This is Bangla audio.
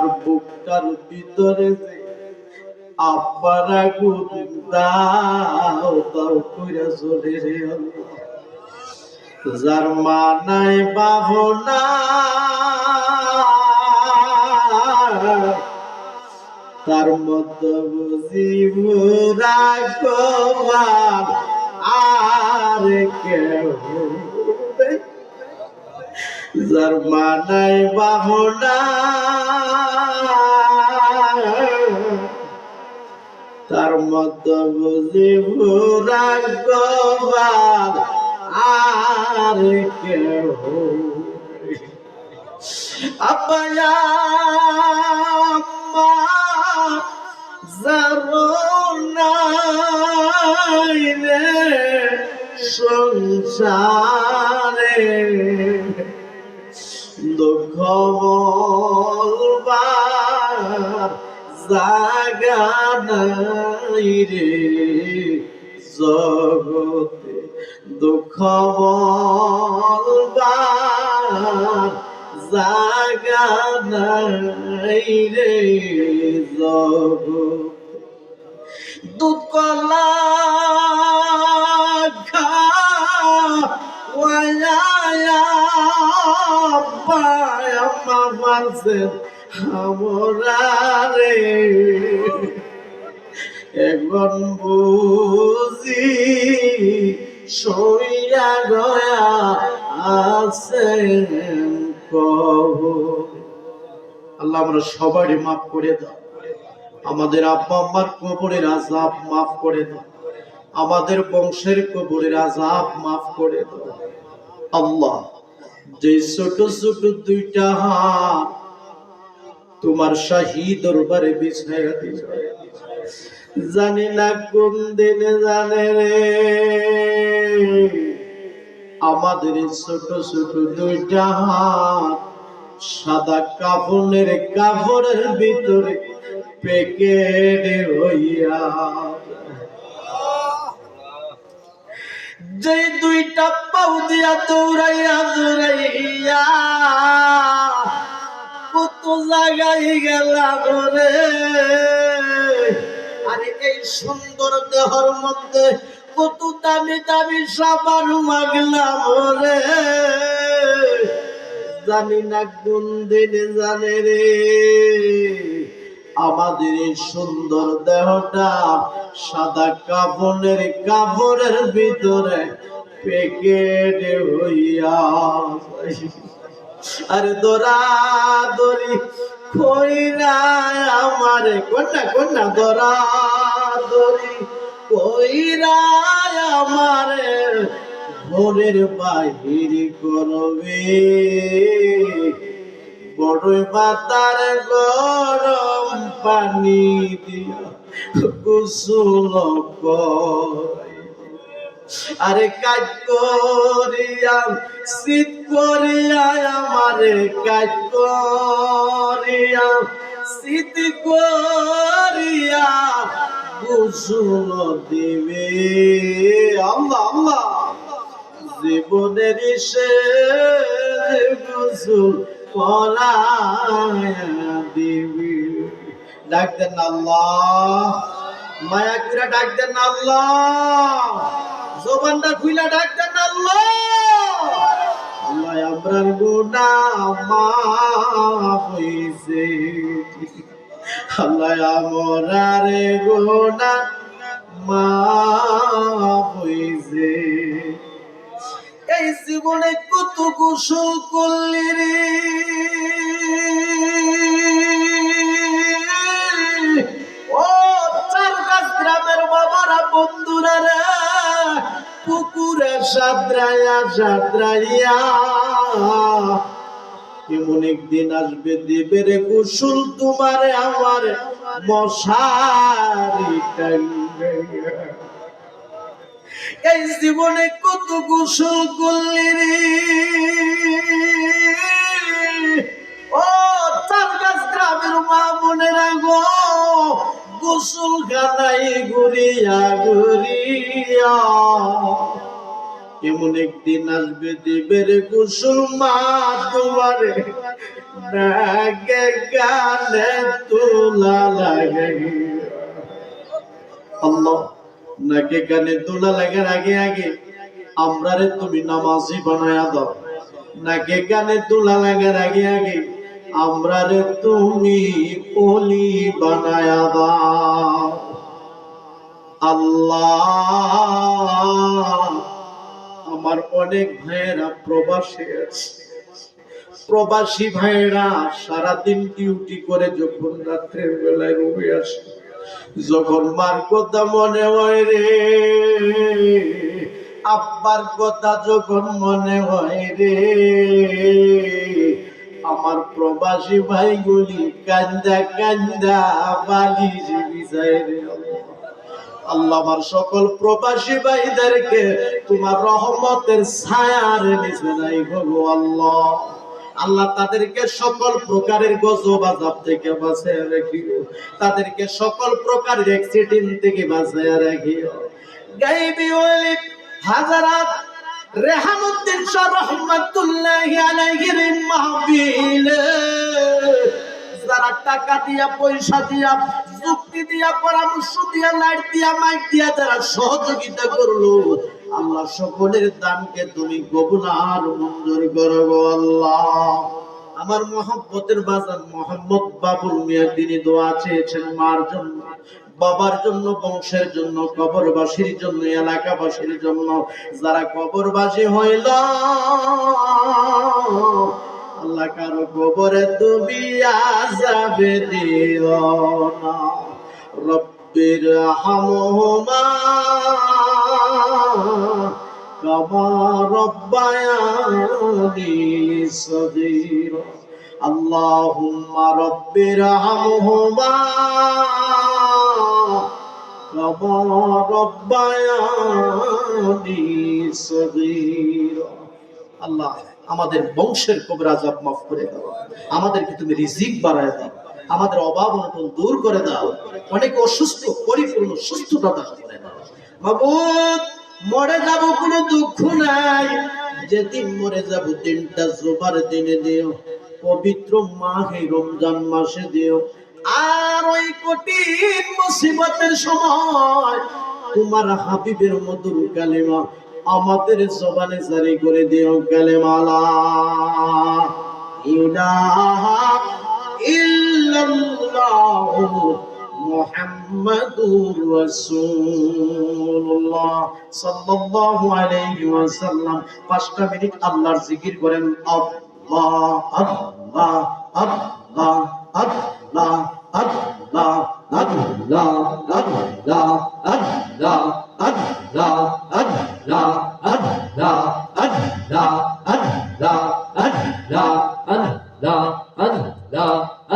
আমার বুকটার ভিতরে যে আব্বারা গুণ দাও দাও চলে রে। যার মা নাই বাহনা তার মতো বুঝি রাখবার আর কেউ। যার মা নাই বাহনা। তার মতো বুঝি রাখবার আর জারনাই রে সংসারে দুঃখ জাগা নাই রে জগতে। দুঃখ বলবার জাগা নাই রে জগতে। এখন বুঝি সইয়া গয়া আছেন আল্লাহ আমরা সবারই মাফ করে দাও। আমাদের আব্বা আম্মার কবরের আজাব মাফ করে দাও। আমাদের বংশের কবরের আজাব মাফ করে দাও। আল্লাহ যে ছোট ছোট দুইটা হাত তোমার শাহী দরবারে বিছায়া জানি না কোন দিনে জানে রে, আমাদের ছোট ছোট দুইটা হাত সাদা কাপড়ের কাপড়ের ভিতরে পেকেটে হইয়া। যে দুইটা পাউ দিয়া দৌড়াইয়া দৌড়াইয়া, কত জায়গায় গেলাম রে। আরে এই সুন্দর দেহর মধ্যে কত দামি দামি সাবান মাগলাম রে। জানি না কোন দিনে জানে রে। আমাদের সুন্দর দেহটা সাদা কাপড়ের কাপড়ের ভিতরে পেকেটে হইয়া আরে দরা দরি কইরা আমারে, কন্যা কন্যা দরা দরি কইরা আমারে ঘরের বাহির করবে। বড়ই পাতার গরম পানি দিয়া গোসল। আরে কাজ করিয়া, শীত করিয়া, আমারে কাজ করিয়া, শীত করিয়া গোসল দিবে আল্লাহ আল্লাহ জীবনের শেষ গোসল করায়া দিবি। আল্লাহ। মায়া করে ডাক আল্লাহ। জবানটা খুইলা ডাক আল্লাহ। আল্লাহ, আমরার গুনা মাফ হইছে। আল্লাহ, আমরার গুনা হইছে। এই জীবনে কত গোসল করলি রে? ও চার গাছ গ্রামের বাবারা, বন্ধুরা রে, পুকুরে সাদ্রাইয়া সাদ্রাইয়া এমন একদিন আসবে দেবে রে গোসল তোমারে আমার মশারি টাঙ্গে এই জীবনে কত গোসল করলি রে? ও, তার গাছ গ্রামের মা বোনেরা গো, গোসল খানাই ঘুরিয়া ঘুরিয়া। এমন একদিন আসবে দিবের কুসুল মা তোমারে নাগে গানে তোলা লাগে। আল্লাহ নাকে গানে তোলা লাগার আগে আগে আমরা রে তুমি নামাজি বানায়া দাও। নাকে গানে তোলা লাগার আগে আগে আমরা রে তুমি ওলি বানায়া দাও। আল্লাহ, আমার অনেক ভাইয়েরা প্রবাসে আছে। প্রবাসী ভাইয়েরা সারাদিন ডিউটি করে যখন রাত্রের বেলায় রুমে আসে যখন মার কথা মনে হয় রে, আব্বার কথা যখন মনে হয় রে, আমার প্রবাসী ভাইগুলি কান্দা কান্দা বালিশ বিছায় রে আল্লাহ। আল্লাহ আমার সকল প্রবাসী ভাইদেরকে তোমার রহমতের ছায়ার নিচে নাই গো আল্লাহ আল্লাহ তাদেরকে সকল প্রকারের গজব আজাব থেকে বাঁচিয়ে রাখিও। তাদেরকে সকল প্রকারের অ্যাক্সিডেন্ট থেকে বাঁচিয়ে রাখিও। গাইবি ওয়ালি হাজারাত রেহামুদ্দিন শাহ রহমাতুল্লাহি আলাইহির মাহফিল। যারা টাকা দিয়া, পয়সা দিয়া, যুক্তি দিয়া, পরামর্শ দিয়া, লাইট দিয়া, মাইক দিয়া যারা সহযোগিতা করল। আল্লাহ সকলের দানকে তুমি কবুল আর মঞ্জুর করো আল্লাহ। আমার মহব্বতের বাজার মোহাম্মদ বাবুল মিয়া, তিনি দোয়া চেয়েছেন মার জন্য, বাবার জন্য, বংশের জন্য, কবরবাসীর জন্য, এলাকাবাসীর জন্য। যারা কবরবাসী হইল, আল্লাহ কারও কবরে তুমি আজাবে দিও না। রব্বির হামহুমা আল্লাহ, আমাদের বংশের কবর আজাব মাফ করে দাও। আমাদেরকে তুমি রিজিক বাড়ায় দাও। আমাদের অভাব অনটন দূর করে দাও। অনেক অসুস্থ, পরিপূর্ণ সুস্থতা দান করে দাও। মাবুদ! মরে যাব কোনো দুঃখ নাই। যেদিন মরে যাব দিনটা জোবার দিনে দিও, পবিত্র মাহে রমজান মাসে দিও। আর ওই কঠিন মুসিবতের সময় তোমার হাবিবের মধুর কালেমা আমাদের জবানে জারি করে দিও, কালেমালা। ইলাহা মুহাম্মাদুর রাসূলুল্লাহ সাল্লাল্লাহু আলাইহি ওয়াসাল্লাম পাঁচটা মিনিট আল্লাহর জিকির করেন আল্লাহ আল্লাহ আল্লাহ আল্লাহ আল্লাহ আল্লাহ আল্লাহ আল্লাহ আল্লাহ